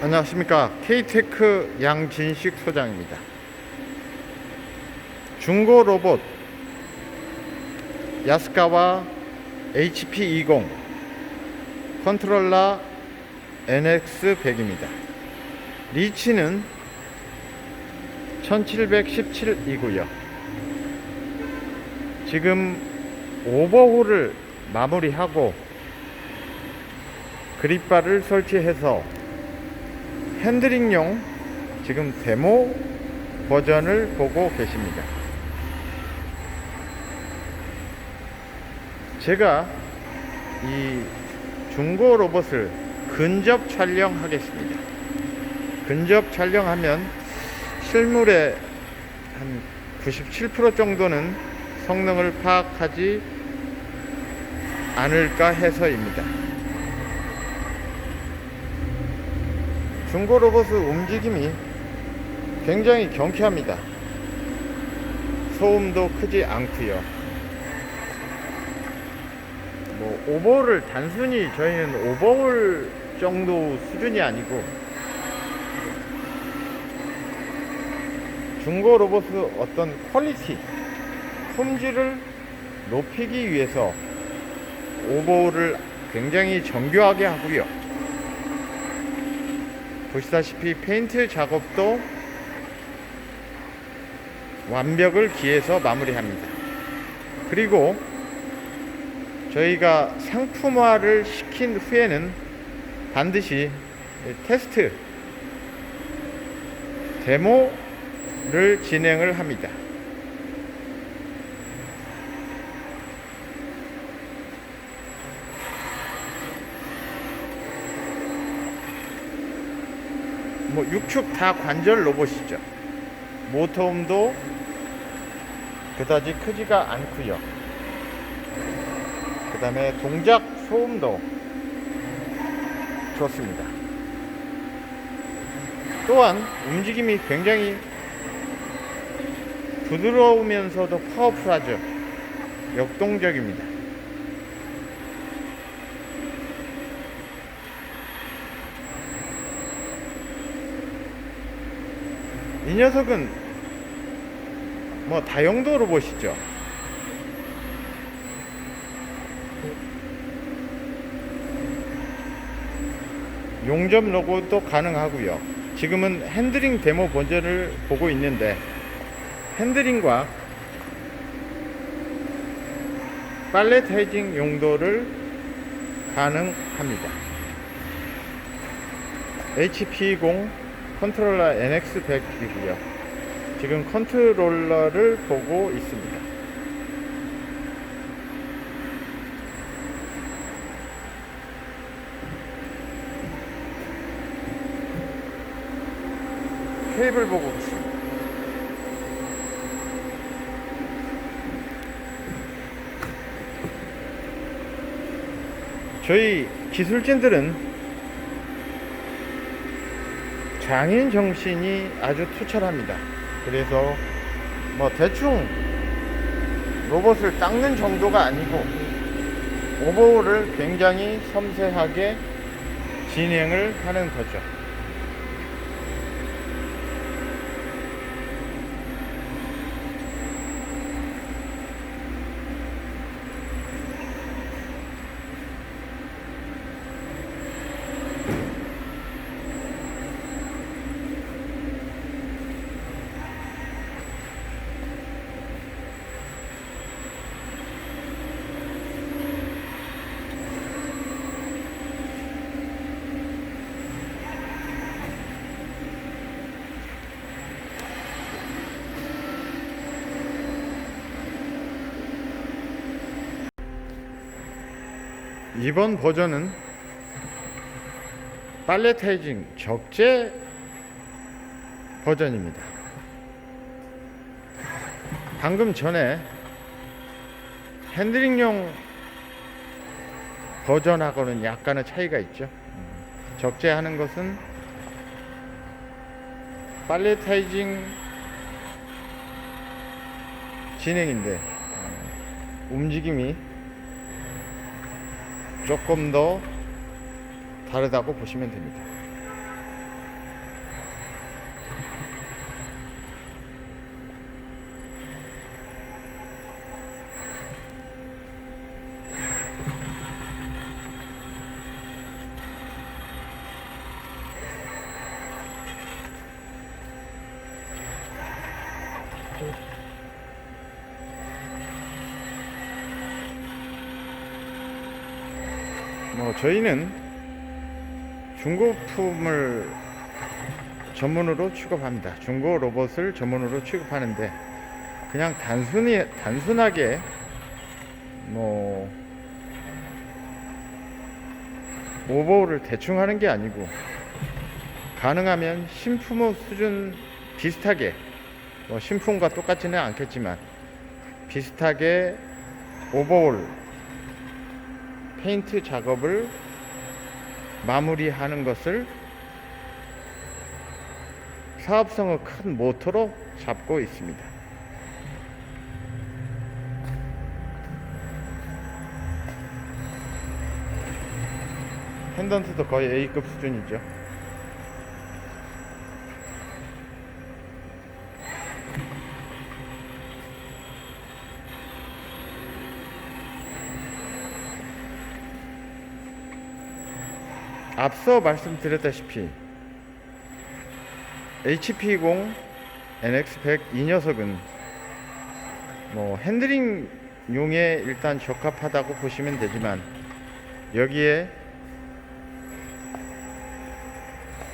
안녕하십니까. K테크 양진식 소장입니다. 중고 로봇 야스카와 HP20 컨트롤러 NX100입니다. 리치는 1717이고요. 지금 오버홀을 마무리하고 그립바를 설치해서 핸드링용 지금 데모 버전을 보고 계십니다. 제가 이 중고 로봇을 근접 촬영하겠습니다. 근접 촬영하면 실물의 한 97% 정도는 성능을 파악하지 않을까 해서입니다. 중고 로봇의 움직임이 굉장히 경쾌합니다. 소음도 크지 않고요. 뭐 오버홀을 단순히 저희는 오버홀 정도 수준이 아니고 중고 로봇의 어떤 퀄리티, 품질을 높이기 위해서 오버홀을 굉장히 정교하게 하고요. 보시다시피 페인트 작업도 완벽을 기해서 마무리합니다. 그리고 저희가 상품화를 시킨 후에는 반드시 테스트 데모를 진행을 합니다. 뭐 육축 다 관절 로봇이죠. 모터음도 그다지 크지가 않고요. 그 다음에 동작 소음도 좋습니다. 또한 움직임이 굉장히 부드러우면서도 파워풀하죠. 역동적입니다. 이 녀석은 뭐 다용도 로봇이죠. 용접 로고도 가능하고요. 지금은 핸드링 데모 버전을 보고 있는데 핸드링과 팔레타이징 용도를 가능합니다. HP20 컨트롤러 NX100이고요. 지금 컨트롤러를 보고 있습니다. 케이블 보고 있습니다. 저희 기술진들은 장인 정신이 아주 투철합니다. 그래서 뭐 대충 로봇을 닦는 정도가 아니고 오버홀을 굉장히 섬세하게 진행을 하는 거죠. 이번 버전은 팔레타이징 적재 버전입니다. 방금 전에 핸들링용 버전하고는 약간의 차이가 있죠. 음, 적재하는 것은 팔레타이징 진행인데 어, 움직임이 조금 더 다르다고 보시면 됩니다. 어, 저희는 중고품을 전문으로 취급합니다. 중고 로봇을 전문으로 취급하는데 그냥 단순히 단순하게 뭐 오버홀을 대충 하는 게 아니고 가능하면 신품 수준 비슷하게 뭐 신품과 똑같지는 않겠지만 비슷하게 오버홀 페인트 작업을 마무리하는 것을 사업성의 큰 모토로 잡고 있습니다. 펜던트도 거의 A급 수준이죠. 앞서 말씀드렸다시피 HP20 NX100 이 녀석은 뭐 핸들링용에 일단 적합하다고 보시면 되지만 여기에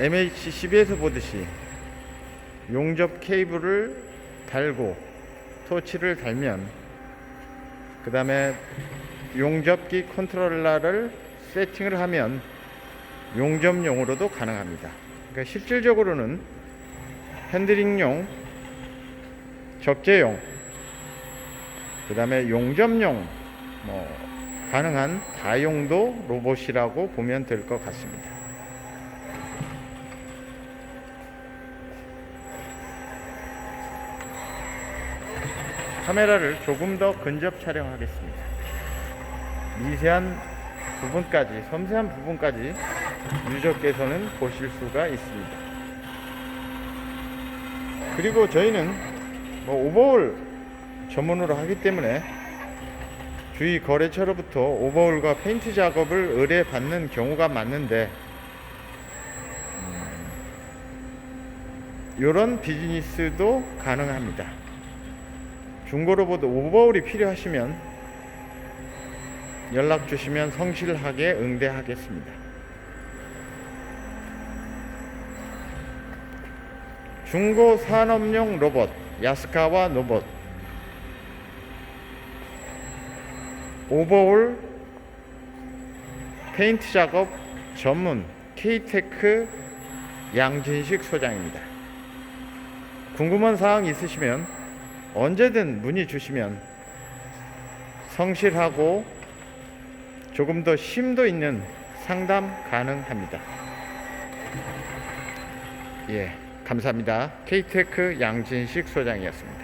MHCB에서 보듯이 용접 케이블을 달고 토치를 달면 그 다음에 용접기 컨트롤러를 세팅을 하면 용접용으로도 가능합니다. 그러니까 실질적으로는 핸들링용, 적재용, 그 다음에 용접용, 뭐 가능한 다용도 로봇이라고 보면 될 것 같습니다. 카메라를 조금 더 근접 촬영하겠습니다. 미세한 부분까지, 섬세한 부분까지 유저께서는 보실 수가 있습니다. 그리고 저희는 뭐 오버홀 전문으로 하기 때문에 주위 거래처로부터 오버홀과 페인트 작업을 의뢰받는 경우가 많은데 이런 비즈니스도 가능합니다. 중고로보다 오버홀이 필요하시면 연락 주시면 성실하게 응대하겠습니다. 중고 산업용 로봇 야스카와 노봇 오버홀 페인트 작업 전문 K테크 양진식 소장입니다. 궁금한 사항 있으시면 언제든 문의 주시면 성실하고 조금 더 심도 있는 상담 가능합니다. 예, 감사합니다. K테크 양진식 소장이었습니다.